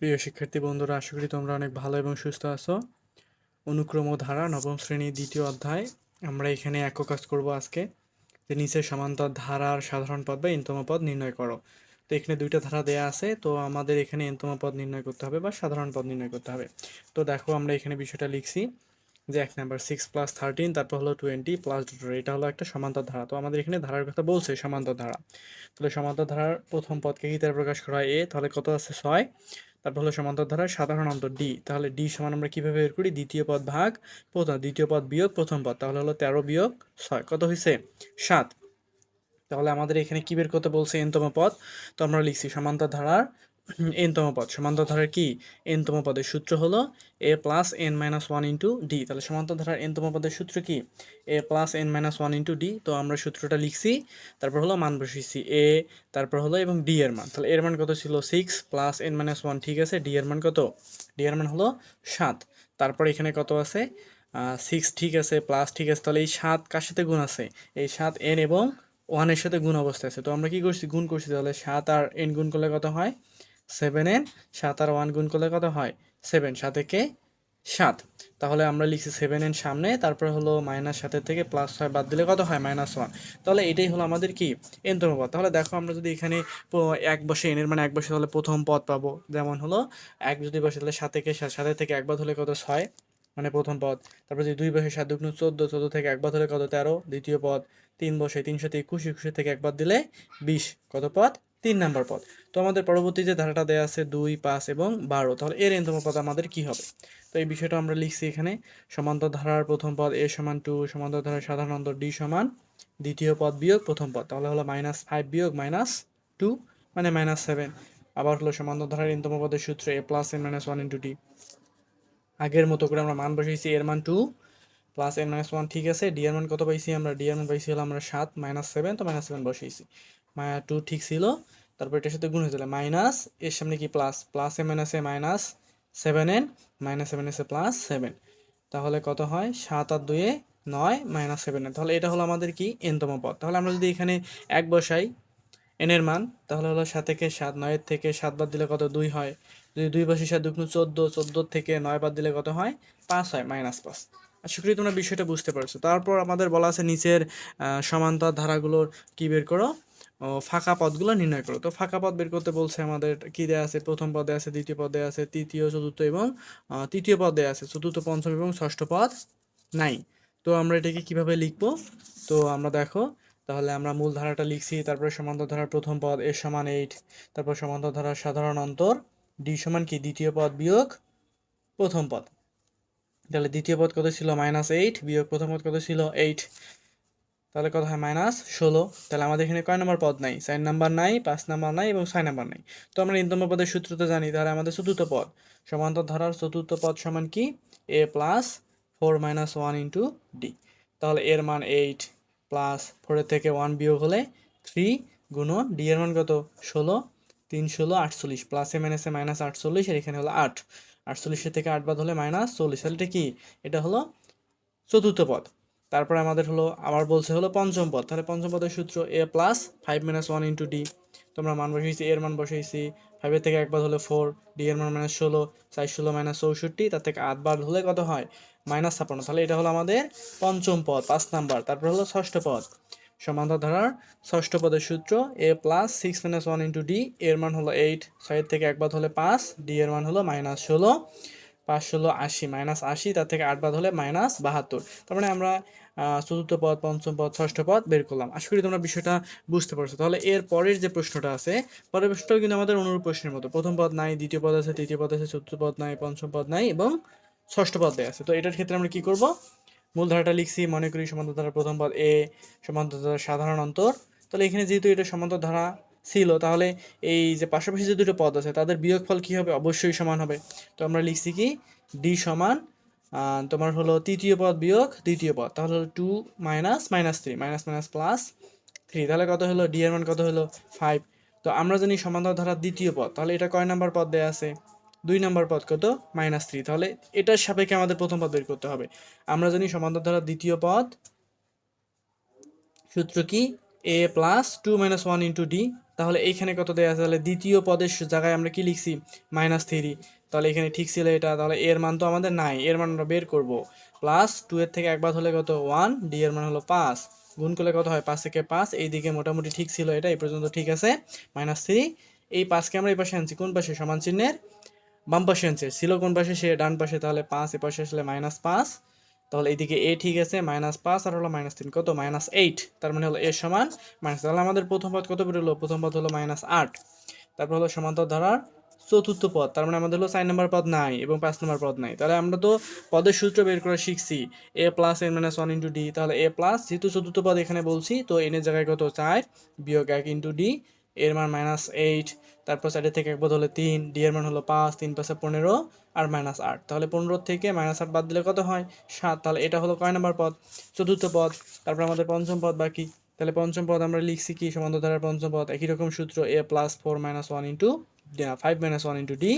প্রিয় শিক্ষার্থী বন্ধুরা, আশা করি তোমরা অনেক ভালো এবং সুস্থ আছো। অনুক্রম ধারা, নবম শ্রেণির দ্বিতীয় অধ্যায়। আমরা এখানে একক কাজ করব আজকে। যে নিচে সমান্তর ধারার সাধারণ পদ বা এনতম পদ নির্ণয় করো। তো এখানে দুইটা ধারা দেয়া আছে, তো আমাদের এখানে এনতম পদ নির্ণয় করতে হবে বা সাধারণ পদ নির্ণয় করতে হবে। তো দেখো, আমরা এখানে বিষয়টা লিখছি যে এক নাম্বার সিক্স প্লাস থার্টিন তারপর হলো টোয়েন্টি প্লাস ডুটোর এটা হলো একটা সমান্তর ধারা। তো আমাদের এখানে ধারার কথা বলছে সমান্তর ধারা। তাহলে সমান্তর ধারার প্রথম পদকে কি তার প্রকাশ করা হয়? এ, তাহলে কত আছে? ছয়। তারপর হলো সমান্তর ধারা সাধারণ অন্তর ডি তাহলে ডি সমান আমরা কীভাবে বের করি? দ্বিতীয় পদ ভাগ প্রথম, দ্বিতীয় পদ বিয়োগ প্রথম পদ, তাহলে হলো তেরো বিয়োগ ছয়, কত হয়েছে সাত। তাহলে আমাদের এখানে কী বের করতে বলছে? এনতম পদ। তো আমরা লিখছি সমান্তর ধারার এনতম পদ। সমান্তর ধারার কি? এনতম পদের সূত্র হলো a plus n minus one into d তাহলে সমান্তর ধারার এনতম পদের সূত্র কি? A plus n minus one into d তো আমরা সূত্রটা লিখছি, তারপর হলো মান বসিয়েছি এ তারপর হলো এবং ডি এর মান। তাহলে এর মান কত ছিল? Six plus n minus one ঠিক আছে? ডি এর মান কত? ডি এর মান হলো সাত। তারপর এখানে কত আছে? সিক্স ঠিক আছে প্লাস ঠিক আছে। তাহলে এই সাত কার সাথে গুণ আছে? এই সাত এন এবং ওয়ানের সাথে গুণ অবস্থায় আছে। তো আমরা কি করছি? গুণ করছি। তাহলে সাত আর এন গুণ করলে কত হয়? সেভেন এন সাত আর ওয়ান গুণ করলে কত হয়? সেভেন সাথে কে? সাত। তাহলে আমরা লিখছি সেভেন এন সামনে, তারপর হলো মাইনাস সাতের থেকে প্লাস ছয় বাদ দিলে কত হয়? Minus one. তাহলে এটাই হলো আমাদের কি? এনতম পদ। তাহলে দেখো আমরা যদি এখানে এক বসে এনের মানে এক বসে তাহলে প্রথম পদ পাবো। যেমন হলো এক যদি বসে তাহলে সাত থেকে সাত সাতের থেকে একবার হলে কত? ছয়। মানে প্রথম পদ। তারপর যদি দুই বসে সাত দুগুণ চোদ্দ চোদ্দ থেকে একবার হলে কত? তেরো। দ্বিতীয় পদ। তিন বসে তিনশো একুশ, একুশে থেকে একবার দিলে বিশ। কত পদ? তিন নাম্বার পদ। তো আমাদের পরবর্তী যে ধারাটা দেওয়া আছে দুই, পাঁচ এবং বারো, তাহলে এর এনতম পদ আমাদের কি হবে? তো এই বিষয়টা আমরা লিখছি এখানে, সমান্তর ধারার প্রথম পদ এ সমান টু সমান্তর ধারার সাধারণ অন্তর ডি সমান দ্বিতীয় পদ বিয়োগ প্রথম পদ, তাহলে হলো মাইনাস ফাইভ বিয়োগ মাইনাস টু মানে মাইনাস সেভেন আবার হলো সমান্তর ধারার এনতম পদের সূত্র a plus n minus one into d আগের মতো করে আমরা মান বসিয়েছি এর মান two plus n minus one ঠিক আছে ডি এর মান কত পাইছি আমরা? ডি এর মান পাইছি হলো আমরা সাত মাইনাস সেভেন তো মাইনাস সেভেন বসিয়েছি মায়া টু ঠিক ছিল। তারপর এটার সাথে গুণ হয়েছিল মাইনাস, এর সামনে কি plus plus a minus a minus seven n minus seven এসে প্লাস সেভেন তাহলে কত হয়? সাত আর দুয়ে নয় মাইনাস সেভেন এন তাহলে এটা হলো আমাদের কি? এনতম পদ। তাহলে আমরা যদি এখানে এক বসাই এনের মান, তাহলে হলো সাত থেকে সাত, নয়ের থেকে সাত বাদ দিলে কত? দুই হয়। যদি দুই বসে সাত দুগুণ চোদ্দ চোদ্দোর থেকে নয় বাদ দিলে কত হয়? পাঁচ হয় মাইনাস পাঁচ। আশা করি তোমরা বিষয়টা বুঝতে পারছ। তারপর আমাদের বলা আছে নিচের সমান্তর ধারাগুলোর কী বের করো? ফাঁকা পদগুলো নির্ণয় করো। তো ফাঁকা পদ বের করতে বলছে আমাদের কী দেয়া আছে? প্রথম পদে আছে, দ্বিতীয় পদে আছে, তৃতীয়, চতুর্থ এবং তৃতীয় পদে আছে, চতুর্থ, পঞ্চম এবং ষষ্ঠ পদ নাই। তো আমরা এটাকে কীভাবে লিখব? তো আমরা দেখো, তাহলে আমরা মূল ধারাটা লিখছি, তারপরে সমান্তর ধারার প্রথম পদ এর সমান এইট তারপর সমান্তর ধারার সাধারণ অন্তর ডি সমান কি? দ্বিতীয় পদ বিয়োগ প্রথম পদ। তাহলে দ্বিতীয় পদ কত ছিল? মাইনাস এইট বিয়োগ প্রথম পদ কত ছিল? এইট তাহলে কত হয়? মাইনাস ষোলো। তাহলে আমাদের এখানে কয় নম্বর পদ নাই? চার নাম্বার নাই, পাঁচ নাম্বার নাই এবং ছয় নাম্বার নাই। তো আমরা ইন্তম পদের সূত্র তো জানি, তাহলে আমাদের চতুর্থ পদ। সমান্তর ধরার চতুর্থ পদ সমান কি? A plus four minus one into d তাহলে এর মান এইট প্লাস ফোরের থেকে ওয়ান বিয়োগ হলে থ্রি গুণন ডি এর মান কত? ষোলো, তিন ষোলো, আটচল্লিশ। প্লাসে মাইনাসে মাইনাস আটচল্লিশ আর এখানে হলো আট। আটচল্লিশের থেকে আট বাদ হলে মাইনাস চল্লিশ। তাহলে এটা কি? এটা হলো চতুর্থ পদ। তারপরে আমাদের হলো, আবার বলছে হলো পঞ্চম পদ। তাহলে পঞ্চম পদের সূত্র a plus five minus one into d তোমরা মান বসিয়েছি এর মান বসিয়েছি ফাইভের থেকে একবার হলে ফোর ডি এর মান মাইনাস ষোলো, চার ষোলো মাইনাস চৌষট্টি, তার থেকে আট বার হলে কত হয়? মাইনাস ছাপ্পান্ন। তাহলে এটা হলো আমাদের পঞ্চম পদ, পাঁচ নাম্বার। তারপর হলো ষষ্ঠ পদ। সমান্তর ধারার ষষ্ঠ পদের সূত্র a plus six minus one into d এর মান হলো এইট ছয়ের থেকে একবার হলে পাঁচ ডি এর মান হলো মাইনাস ষোলো। পাঁচ ষোলো আশি, মাইনাস আশি, তার থেকে আট বাদ হলে মাইনাস বাহাত্তর। তার মানে আমরা চতুর্থ পদ, পঞ্চম পদ, ষষ্ঠ পদ বের করলাম। আশা করি তোমরা বিষয়টা বুঝতে পারছ। তাহলে এর পরের যে প্রশ্নটা আছে, পরের প্রশ্নটাও কিন্তু আমাদের অনুরূপ প্রশ্নের মতো। প্রথম পদ নাই, দ্বিতীয় পদ আছে, তৃতীয় পদ আছে, চতুর্থ পদ নাই, পঞ্চম পদ নাই এবং ষষ্ঠ পদ আছে। তো এটার ক্ষেত্রে আমরা কি করব? মূলধারাটা লিখছি, মনে করি সমান্তর ধারার প্রথম পদ এ সমান্তর ধারা সাধারণ অন্তর। তাহলে এখানে যেহেতু এটা সমান্তর ধারা ছিল, তাহলে এই যে পাশাপাশি যে দুটো পদ আছে, তাদের বিয়োগফল কি হবে? অবশ্যই সমান হবে। তো আমরা লিখছি কি? ডি সমান তোমার হলো তৃতীয় পদ বিয়োগ দ্বিতীয় পদ। তাহলে হলো two minus minus three minus minus plus three তাহলে কত হলো? ডি এর মান কত হলো? ফাইভ তো আমরা জানি সমান্তর ধারার দ্বিতীয় পদ। তাহলে এটা কয় নাম্বার পদ দেয়া আছে? দুই নাম্বার পদ কত? মাইনাস থ্রি তাহলে এটার সাপেক্ষে আমাদের প্রথম পদ বের করতে হবে। আমরা জানি সমান্তর ধারার দ্বিতীয় পদ। সূত্র কি? A plus two minus one into d তাহলে এইখানে কত দেওয়া আছে? তাহলে দ্বিতীয় পদের জায়গায় আমরা কি লিখছি? মাইনাস থ্রি তাহলে এখানে ঠিক ছিল এটা। তাহলে এর মান তো আমাদের নাই। এর মান আমরা বের করব। প্লাস টু এর থেকে একবার হলে কত? ওয়ান ডি এর মান হলো পাঁচ। গুণ করলে কত হয়? পাঁচ থেকে পাঁচ। এইদিকে মোটামুটি ঠিক ছিল এটা। এই পর্যন্ত ঠিক আছে। মাইনাস থ্রি এই পাঁচকে আমরা এই পাশে আনছি। কোন পাশে? সমান চিহ্নের বাম পাশে আনছে। ছিল কোন পাশে? সে ডান পাশে। তাহলে পাঁচ এ পাশে আসলে মাইনাস পাঁচ। তাহলে এইদিকে এ ঠিক আছে মাইনাস পাঁচ, আর হলো মাইনাস তিন। কত? মাইনাস এইট তার মানে হলো এ সমান মাইনাস তাহলে আমাদের প্রথম পদ কত বেরোলো? প্রথম পদ হলো মাইনাস আট। তারপর হলো সমান্তর ধারার চতুর্থ পদ। তার মানে আমাদের হলো চার নম্বর পদ নাই এবং পাঁচ নম্বর পদ নাই। তাহলে আমরা তো পদের সূত্র বের করে শিখছি। A plus n minus one into d তাহলে এ প্লাস যেহেতু চতুর্থ পদ এখানে বলছি, তো এনের জায়গায় কত? চার বিয়োগ এক ইন্টু ডি এর মান মাইনাস এইট তারপর সাইডের থেকে এক পদ হলো তিন ডি এর মান হলো পাঁচ, তিন পাঁচে পনেরো আর মাইনাস আট। তাহলে পনেরো থেকে মাইনাস আট বাদ দিলে কত হয়? সাত। তাহলে এটা হলো কয় নম্বর পদ? চতুর্থ পদ। তারপর আমাদের পঞ্চম পদ বাকি। তাহলে পঞ্চম পদ আমরা লিখছি কি? সমান্তর ধারার পঞ্চম পদ। একই রকম সূত্র a plus four minus one into five minus one into d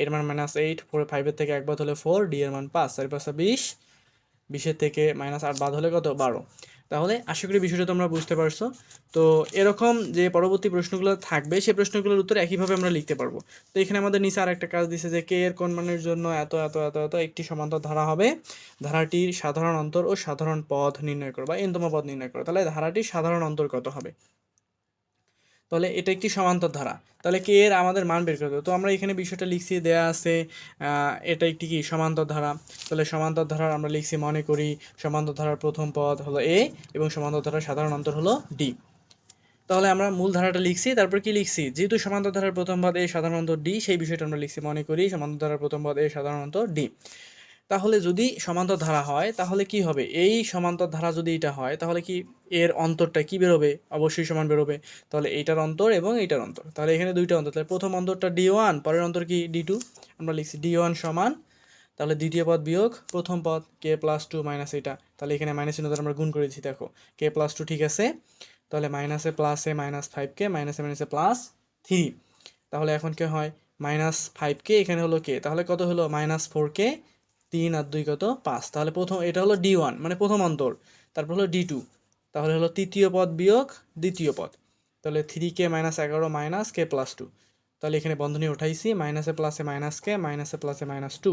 এর মান মাইনাস এইট ফোর ফাইভের থেকে এক বাদ হলে ফোর ডি এর মান পাঁচ। চারি পাঁচটা বিশ। বিশের থেকে মাইনাস আট বাদ হলে কত? বারো। তাহলে আশা করি বিষয়টা তোমরা বুঝতে পারছ। তো এরকম যে পরবর্তী প্রশ্নগুলো থাকবে সেই প্রশ্নগুলোর উত্তর একইভাবে আমরা লিখতে পারব। তো এখানে আমাদের নিচে আর একটা কাজ দিছে যে, কে এর কোন মানের জন্য এত এত এত এত একটি সমান্তর ধারা হবে? ধারাটির সাধারণ অন্তর ও সাধারণ পথ নির্ণয় করো বা এনতম পথ নির্ণয় করো। তাহলে ধারাটির সাধারণ অন্তর কত হবে? তাহলে এটা একটি সমান্তর ধারা। তাহলে কে এর আমাদের মান বের করতে তো আমরা এখানে বিষয়টা লিখছি, দেয়া আছে এটা একটি কি? সমান্তর ধারা। তাহলে সমান্তর ধারার আমরা লিখছি, মনে করি সমান্তর ধারার প্রথম পদ হলো এ এবং সমান্তর ধারার সাধারণ অন্তর হলো ডি তাহলে আমরা মূল ধারাটা লিখছি, তারপর কি লিখছি? যেহেতু সমান্তর ধারার প্রথম পদ এ সাধারণত ডি সেই বিষয়টা আমরা লিখছি, মনে করি সমান্তর ধারার প্রথম পদ এ সাধারণত ডি তাহলে যদি সমান্তর ধারা হয়, তাহলে কি হবে? এই সমান্তর ধারা যদি এটা হয়, তাহলে কি এর অন্তরটা কি বেরোবে? অবশ্যই সমান বেরোবে। তাহলে এইটার অন্তর এবং এইটার অন্তর। তাহলে এখানে দুইটা অন্তর। তাহলে প্রথম অন্তরটা ডি ওয়ান পরের অন্তর কি ডি টু আমরা লিখছি ডি ওয়ান সমান, তাহলে দ্বিতীয় পদ বিয়োগ প্রথম পদ কে প্লাস টু মাইনাস এটা তাহলে এখানে মাইনাস চিহ্ন আমরা গুণ করেছি দেখো। কে প্লাস টু ঠিক আছে। তাহলে মাইনাসে প্লাসে মাইনাস ফাইভ কে মাইনাসে মাইনাসে প্লাস থ্রি তাহলে এখন কি হয়? মাইনাস ফাইভ কে এখানে হলো কে তাহলে কত হলো? মাইনাস ফোর কে তিন আর দুই কত? পাঁচ। তাহলে প্রথম এটা হলো ডি ওয়ান মানে প্রথম অন্তর। তারপর হলো ডি টু। তাহলে হলো তৃতীয় পদ বিয়োগ দ্বিতীয় পদ। তাহলে থ্রি কে মাইনাস এগারো মাইনাস কে প্লাস টু তাহলে এখানে বন্ধনী উঠাইছি মাইনাসে প্লাসে মাইনাস কে মাইনাসে প্লাসে মাইনাস টু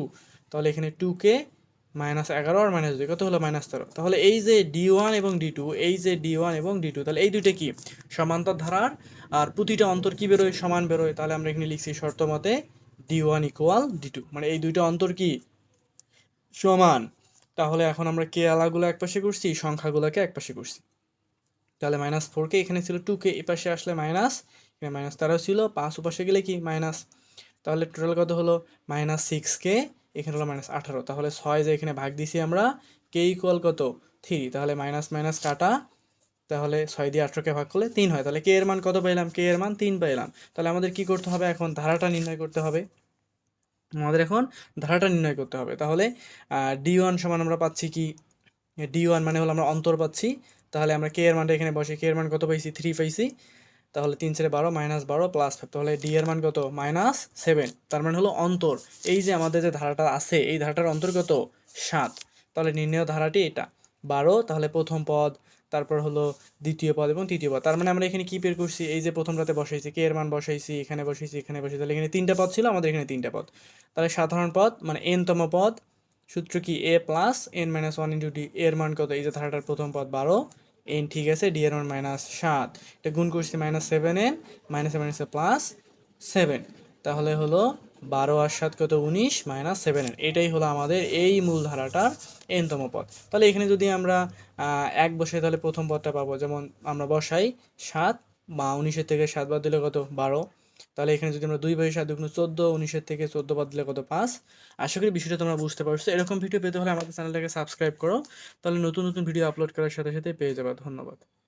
তাহলে এখানে টু কে মাইনাস এগারো আর মাইনাস দুই, কত হলো মাইনাস তেরো? তাহলে এই যে ডি ওয়ান এবং ডি টু, এই যে ডি ওয়ান এবং ডি টু, তাহলে এই দুইটা কি? সমান্তর ধারার। আর প্রতিটা অন্তর কি বেরোয়? সমান বেরোয়। তাহলে আমরা এখানে লিখছি শর্ত মতে d one equal d two. মানে এই দুইটা অন্তর কি? সমান। তাহলে এখন আমরা কে আলাগুলো এক পাশে করছি, সংখ্যাগুলোকে এক পাশে করছি। তাহলে মাইনাস ফোর কে এখানে ছিল টু কে এ পাশে আসলে মাইনাস এখানে মাইনাস তেরো ছিল, পাঁচ উপাশে গেলে কি মাইনাস তাহলে টোটাল কত হলো? মাইনাস সিক্স কে এখানে হলো মাইনাস আঠারো। তাহলে ছয় যে এখানে ভাগ দিছি আমরা, কে ইকুয়াল কত? থ্রি তাহলে মাইনাস মাইনাস কাটা, তাহলে ছয় দিয়ে আঠারোকে ভাগ করলে তিন হয়। তাহলে কে এর মান কত পেলাম কে এর মান তিন পেলাম তাহলে আমাদের কি করতে হবে এখন? ধারাটা নির্ণয় করতে হবে। আমাদের এখন ধারাটা নির্ণয় করতে হবে। তাহলে ডি ওয়ান সমান আমরা পাচ্ছি কি? ডি ওয়ান মানে হলো আমরা অন্তর পাচ্ছি। তাহলে আমরা কে এর মানটা এখানে বসে কে এর মান কত পাইছি? থ্রি পাইছি। তাহলে তিন চারে বারো মাইনাস বারো প্লাস ফাইভ তাহলে ডি এর মান কত? মাইনাস সেভেন তার মানে হলো অন্তর। এই যে আমাদের যে ধারাটা আছে, এই ধারাটার অন্তর্গত সাত। তাহলে নির্ণয় ধারাটি এটা। বারো, তাহলে প্রথম পদ তারপর হলো দ্বিতীয় পদ এবং তৃতীয় পদ। তার মানে আমরা এখানে কি বের করছি? এই যে প্রথমটাতে বসাইছি, কে এর মান বসাইছি? এখানে বসাইছি এখানে বসাইছি। তাহলে এখানে তিনটা পদ ছিল, আমাদের এখানে তিনটা পদ। তাহলে সাধারণ পদ মানে এনতম পদ, সূত্র কি a plus n minus one into d এর মান কত? এই যে ধারাটার প্রথম পদ বারো এন ঠিক আছে ডি এর মান মাইনাস সাত। এটা গুণ করছি মাইনাস সেভেন এন মাইনাস মাইনাসে প্লাস সেভেন তাহলে হলো বারো আর সাত কত উনিশ মাইনাস সেভেন এন এটাই হলো আমাদের এই মূল ধারাটার এনতম পদ। তাহলে এখানে যদি আমরা এক বসে তাহলে প্রথম পদটা পাবো। যেমন আমরা বসাই সাত, বা উনিশের থেকে সাত বাদ দিলে কত? বারো। তাহলে এখানে যদি আমরা দুই বসে সাত দুগুণ চোদ্দ, উনিশের থেকে চোদ্দ বাদ দিলে কত? পাঁচ। আশা করি বিষয়টা তোমরা বুঝতে পারছ। এরকম ভিডিও পেতে হলে আমাদের চ্যানেলটাকে সাবস্ক্রাইব করো। তাহলে নতুন নতুন ভিডিও আপলোড করার সাথে সাথে পেয়ে যাবে। ধন্যবাদ।